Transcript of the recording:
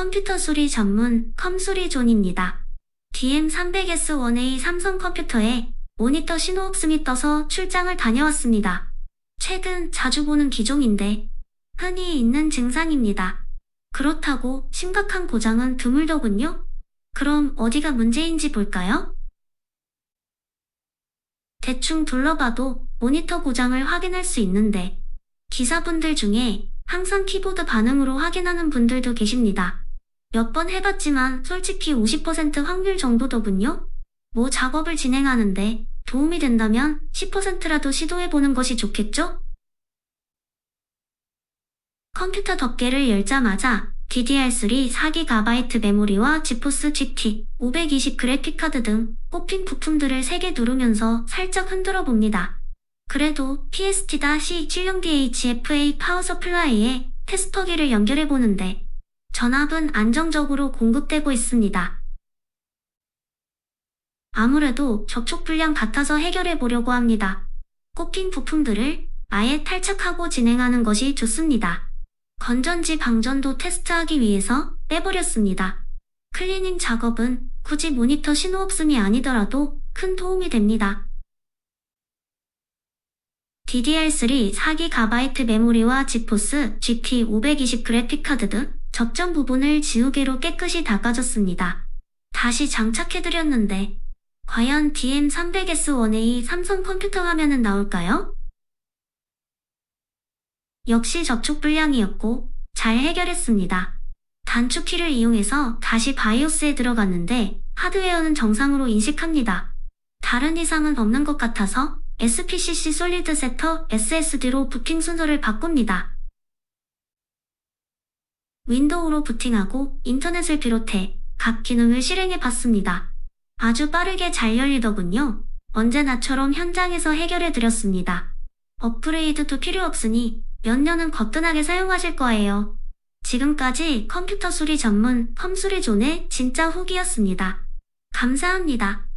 컴퓨터 수리 전문 컴수리존입니다. DM300S1A 삼성 컴퓨터에 모니터 신호 없음이 떠서 출장을 다녀왔습니다. 최근 자주 보는 기종인데 흔히 있는 증상입니다. 그렇다고 심각한 고장은 드물더군요. 그럼 어디가 문제인지 볼까요? 대충 둘러봐도 모니터 고장을 확인할 수 있는데 기사분들 중에 항상 키보드 반응으로 확인하는 분들도 계십니다. 몇 번 해봤지만 솔직히 50% 확률 정도더군요. 뭐 작업을 진행하는데 도움이 된다면 10%라도 시도해보는 것이 좋겠죠? 컴퓨터 덮개를 열자마자 DDR3 4GB 메모리와 지포스 GT 520 그래픽카드 등 꼽힌 부품들을 3개 누르면서 살짝 흔들어 봅니다. 그래도 PST-70DHFA 파워 서플라이에 테스터기를 연결해 보는데 전압은 안정적으로 공급되고 있습니다. 아무래도 접촉 불량 같아서 해결해 보려고 합니다. 꼽힌 부품들을 아예 탈착하고 진행하는 것이 좋습니다. 건전지 방전도 테스트하기 위해서 빼버렸습니다. 클리닝 작업은 굳이 모니터 신호 없음이 아니더라도 큰 도움이 됩니다. DDR3 4GB 메모리와 지포스 GT 520 그래픽카드 등 접점 부분을 지우개로 깨끗이 닦아줬습니다. 다시 장착해드렸는데 과연 DM300S1A 삼성 컴퓨터 화면은 나올까요? 역시 접촉 불량이었고 잘 해결했습니다. 단축키를 이용해서 다시 바이오스에 들어갔는데 하드웨어는 정상으로 인식합니다. 다른 이상은 없는 것 같아서 SPCC 솔리드 세터 SSD로 부팅 순서를 바꿉니다. 윈도우로 부팅하고 인터넷을 비롯해 각 기능을 실행해 봤습니다. 아주 빠르게 잘 열리더군요. 언제나처럼 현장에서 해결해 드렸습니다. 업그레이드도 필요 없으니 몇 년은 거뜬하게 사용하실 거예요. 지금까지 컴퓨터 수리 전문 컴수리존의 진짜 후기였습니다. 감사합니다.